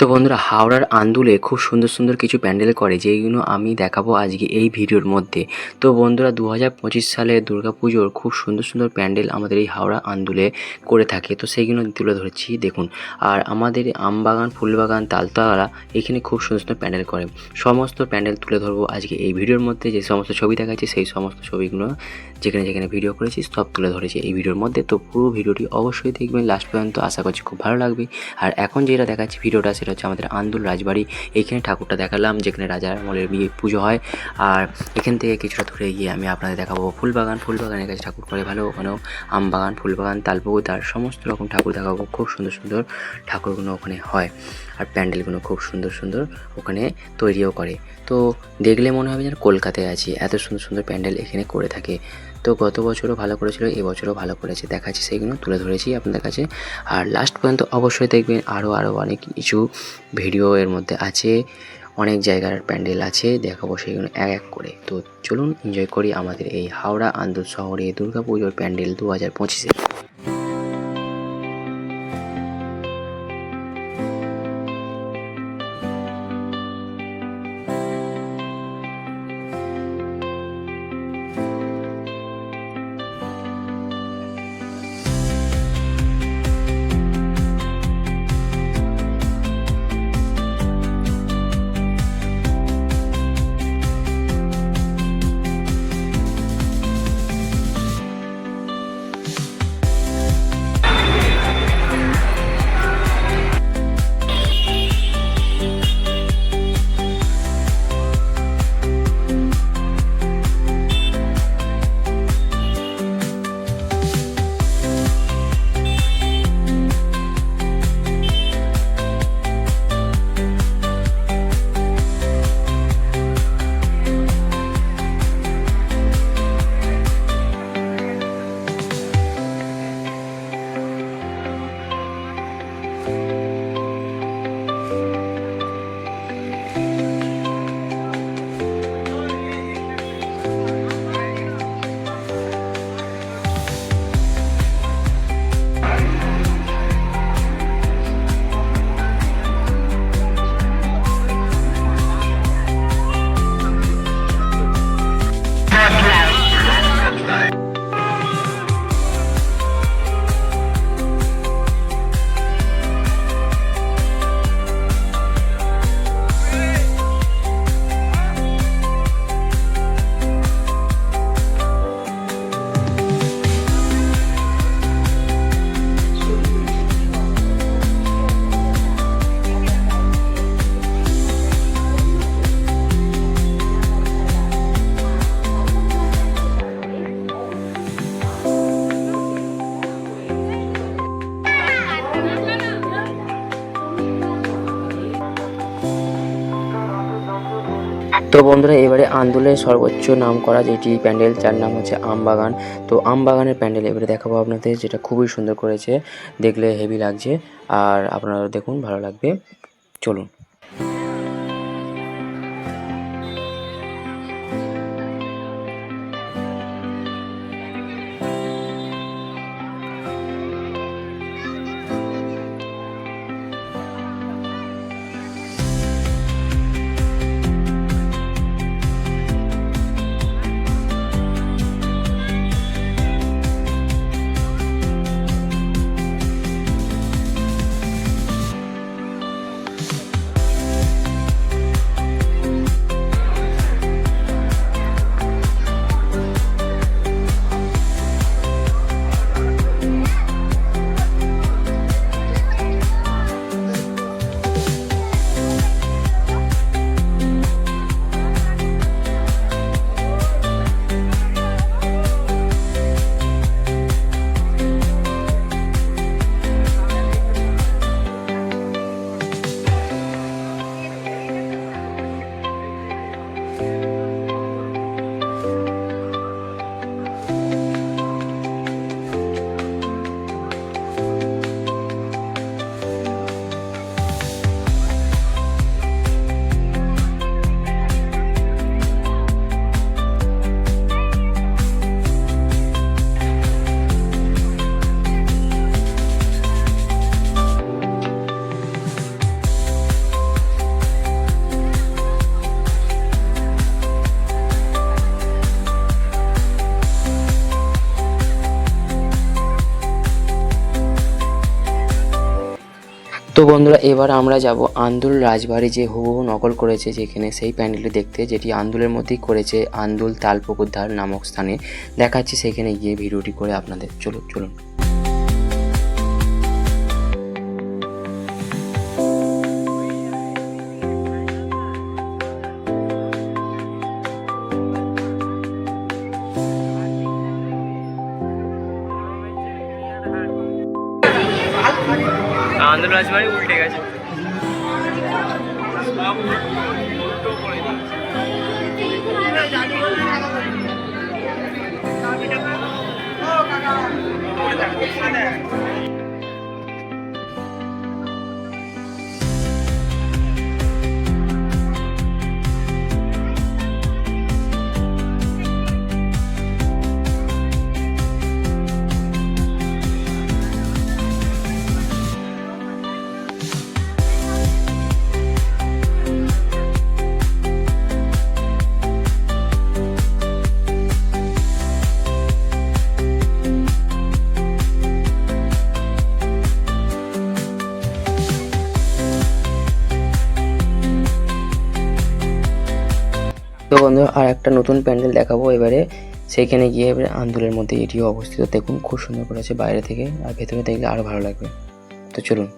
তো বন্ধুরা, হাওড়ার আন্দুলে খুব সুন্দর সুন্দর কিছু প্যান্ডেল করে যেইগুলো আমি দেখাবো আজকে এই ভিডিওর মধ্যে। তো বন্ধুরা দু হাজার পঁচিশ সালে দুর্গাপুজোর খুব সুন্দর সুন্দর প্যান্ডেল আমাদের এই হাওড়া আন্দুলে করে থাকে, তো সেইগুলো তুলে ধরেছি, দেখুন। আর আমাদের আমবাগান, ফুলবাগান, তালতলা, এখানে খুব সুন্দর সুন্দর প্যান্ডেল করে। সমস্ত প্যান্ডেল তুলে ধরবো আজকে এই ভিডিওর মধ্যে, যে সমস্ত ছবি দেখাচ্ছি, সেই সমস্ত ছবিগুলো যেখানে যেখানে ভিডিও করেছি, সব তুলে ধরেছি এই ভিডিওর মধ্যে। তো পুরো ভিডিওটি অবশ্যই দেখবেন, লাস্ট পর্যন্ত আশা করছি খুব ভালো লাগবে। আর এখন যেটা দেখাচ্ছি, ভিডিওটা হচ্ছে আমাদের আন্দুল রাজবাড়ি। এইখানে ঠাকুরটা দেখালাম, যেখানে রাজার আমলের বিয়ে পুজো হয়। আর এখান থেকে কিছুটা দূরে গিয়ে আমি আপনাদের দেখাবো ফুলবাগান। ফুলবাগানের কাছে ঠাকুর করে ভালো ওখানেও আম বাগান ফুলবাগান তালপুকুর তার সমস্ত রকম ঠাকুর দেখাবো। খুব সুন্দর সুন্দর ঠাকুরগুলো ওখানে হয়। আর প্যান্ডেলগুলো খুব সুন্দর সুন্দর ওখানে তৈরিও করে। তো দেখলে মনে হবে যেন কলকাতায় আছি। এত সুন্দর সুন্দর প্যান্ডেল এখানে করে থাকে। তো গত বছরও ভালো করেছিল এবছরও ভালো করেছে। দেখাচ্ছি সেইগুলো তুলে ধরেছি আপনাদের কাছে। আর লাস্ট পর্যন্ত অবশ্যই দেখবেন আরও আরও অনেক কিছু ভিডিও এর মধ্যে আছে। অনেক জায়গার প্যান্ডেল আছে, দেখাবো সেগুলো এক এক করে। তো চলুন এনজয় করি আমাদের এই হাওড়া আন্দুল শহরে দুর্গাপুজোর প্যান্ডেল দু হাজার পঁচিশে। তো বন্ধুরা, এবারে আন্দোলনের সর্বোচ্চ নাম করা যেটি প্যান্ডেল, যার নাম হচ্ছে আমবাগান। তো আমবাগানের প্যান্ডেল এবারে দেখাবো আপনাদের, যেটা খুবই সুন্দর করেছে, দেখলে হেভি লাগছে, আর আপনারা দেখুন, ভালো লাগবে। চলুন। বন্ধুরা, এবার আমরা যাব আন্দুল রাজবাড়ি যে হুবহু নকল করেছে যেখানে সেই প্যান্ডেলটি দেখতে, যেটি আন্দুলের মধ্যেই করেছে আন্দুল তালপুকুরধার নামক স্থানে। দেখাচ্ছি সেখানে গিয়ে ভিডিওটি করে আপনাদের। চলুন চলুন। আন্দোলন রাজবাড়ি উল্টে গেছে। তো বন্ধু আর একটা নতুন প্যান্ডেল দেখাবো এবারে। সেখানে গিয়ে এবারে আন্দোলের মধ্যে এটিও অবস্থিত। দেখুন, খুব সুন্দর করেছে বাইরে থেকে, আর ভেতরে দেখলে আরও ভালো লাগবে। তো চলুন।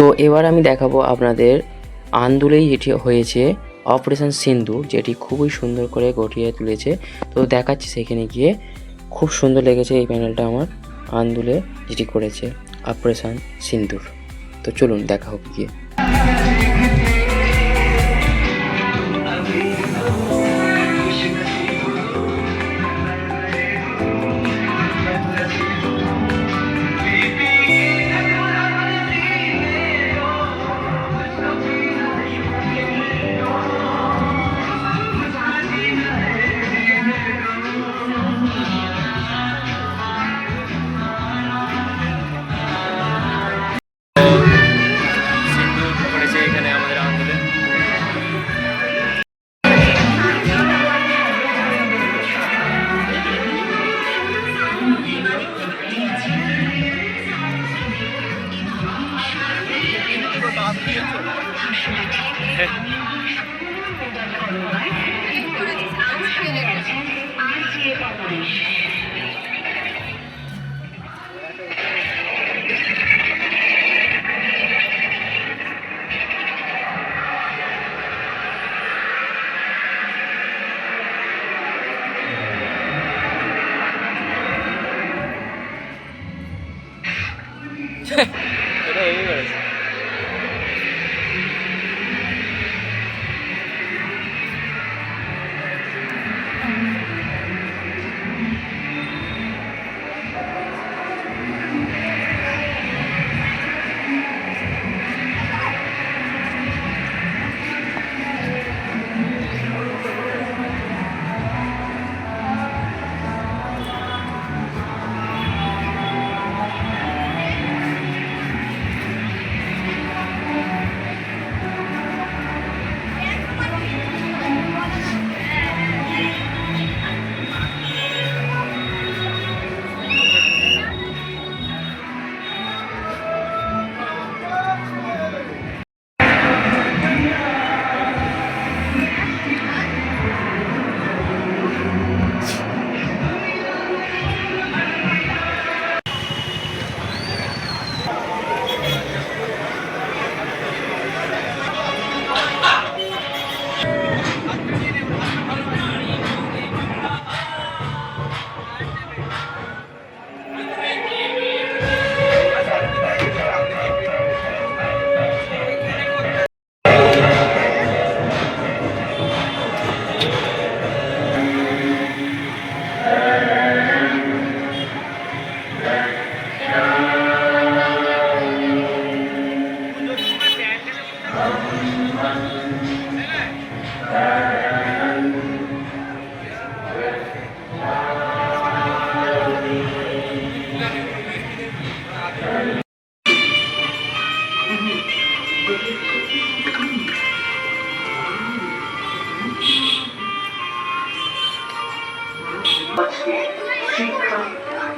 তো এবার আমি দেখাবো আপনাদের আন্দুলেই যেটি হয়েছে অপারেশন সিন্ধু যেটি খুবই সুন্দর করে গঠিয়ে তুলেছে। তো দেখাচ্ছি সেখানে গিয়ে খুব সুন্দর লেগেছে এই প্যানেলটা আমার আন্দুলে যেটি করেছে অপারেশন সিন্ধুর তো চলুন দেখা হোক গিয়ে। এখানে আমাদের আজকে শিক্ষা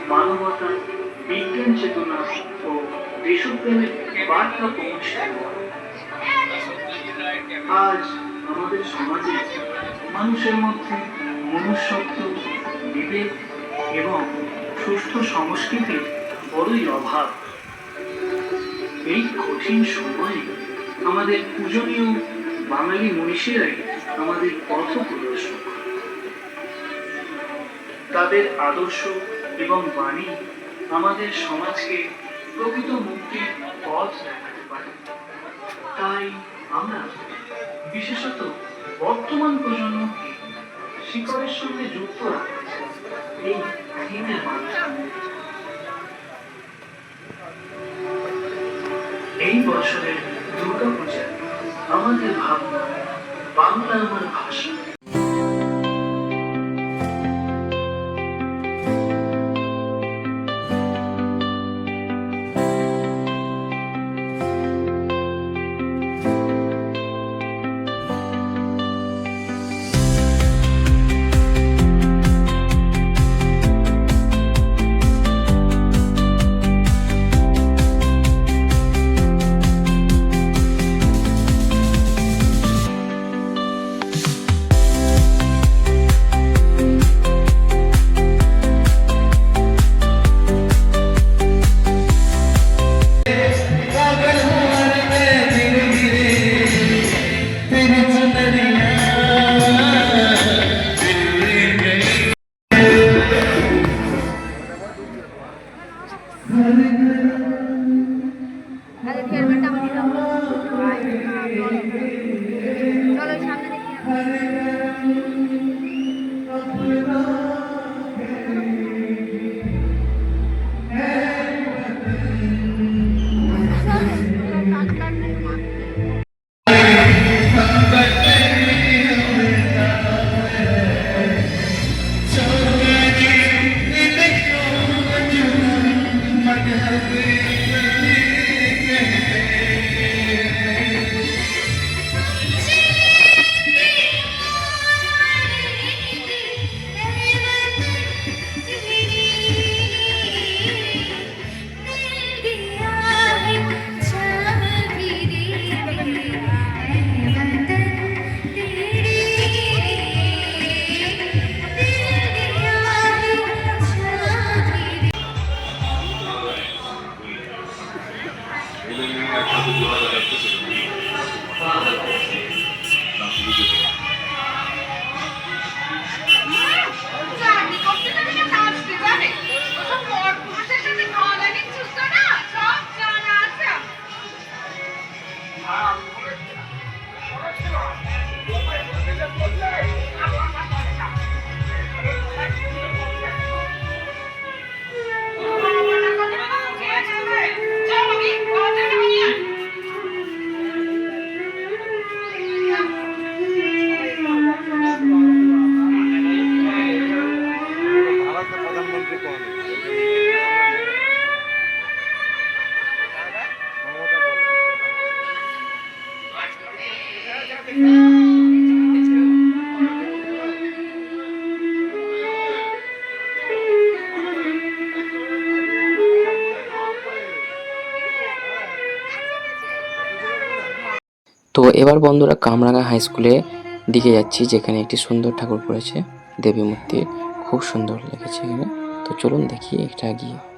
মানবতা বিজ্ঞান চেতনা ও দেশপ্রেমের বার্তা পৌঁছে আজ আমাদের সমাজে মানুষের মধ্যে মনুষ্যত্ব, বিবেক এবং সুস্থ সংস্কৃতির বড়ই অভাব। এই কঠিন সময়ে আমাদের পূজনীয় বাঙালি মনীষীরাই আমাদের পথ প্রদর্শক তাদের আদর্শ এবং বাণী আমাদের সমাজকে প্রকৃত মুক্তির পথ দেখাতে পারে। তাই আমরা বিশেষত বর্তমান প্রজন্মকে শিকড়ের সঙ্গে যুক্ত রাখতে এই এই বছরের দুর্গাপূজা আমাদের ভাবনা, বাংলা আমার ভাষা। এবার বন্ধুরা কামরাঙ্গা হাই স্কুলে দিকে যাচ্ছি, যেখানে একটি সুন্দর ঠাকুর পড়েছে দেবী মূর্তি খুব সুন্দর লেগেছে এখানে। তো চলুন দেখি এটা গিয়ে।